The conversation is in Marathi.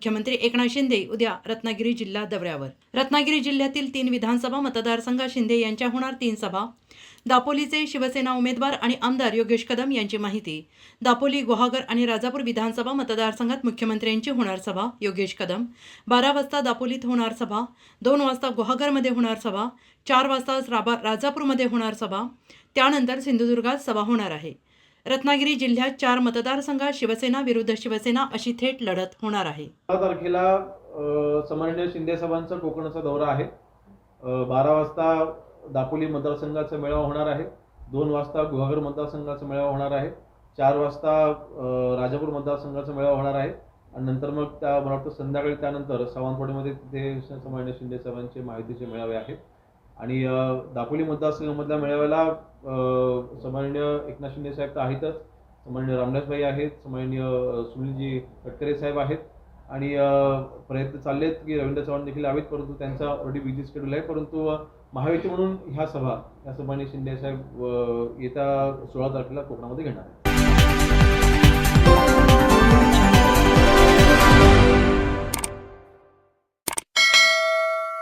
मुख्यमंत्री एकनाथ शिंदे उद्या रत्नागिरी जिल्हा दौऱ्यावर. रत्नागिरी जिल्ह्यातील तीन विधानसभा मतदारसंघात शिंदे यांच्या होणार तीन सभा दापोलीचे शिवसेना उमेदवार आणि आमदार योगेश कदम यांची माहिती दापोली गुहागर आणि राजापूर विधानसभा मतदारसंघात मुख्यमंत्र्यांची होणार सभा योगेश कदम बारा वाजता दापोलीत होणार सभा दोन वाजता गुहागरमध्ये होणार सभा चार वाजता राबा राजापूरमध्ये होणार सभा त्यानंतर सिंधुदुर्गात सभा होणार आहे. रत्नागिरी जिल्ह्यात चार मतदारसंघात शिवसेना विरुद्ध शिवसेना अशी थेट लढत होणार आहे. बारा तारखेला अ, समान्य शिंदे साहेबांचा कोकणचा दौरा आहे. बारा वाजता दापोली मतदारसंघाचा मेळावा होणार आहे. दोन वाजता गुहागर मतदारसंघाचा मेळावा होणार आहे. चार वाजता राजापूर मतदारसंघाचा मेळावा होणार आहे. आणि नंतर मग त्या मला वाटतं संध्याकाळी त्यानंतर सावंतवाडीमध्ये तिथे समान्य शिंदे साहेबांचे माहितीचे मेळावे आहेत. आणि दापोली मतदारसंघामधल्या मेळाव्याला समान्य एकनाथ शिंदे साहेब तर आहेतच. समान्य रामदासभाई आहेत. समान्य सुनीलजी तटकरे साहेब आहेत. आणि प्रयत्न चालले आहेत की रवींद्र चव्हाण देखील यावेत परंतु त्यांचा ऑलरेडी बिझी शेड्यूल आहे. परंतु महायुती म्हणून ह्या सभा या सभाने शिंदे साहेब येत्या सोळा तारखेला कोकणामध्ये घेणार आहेत.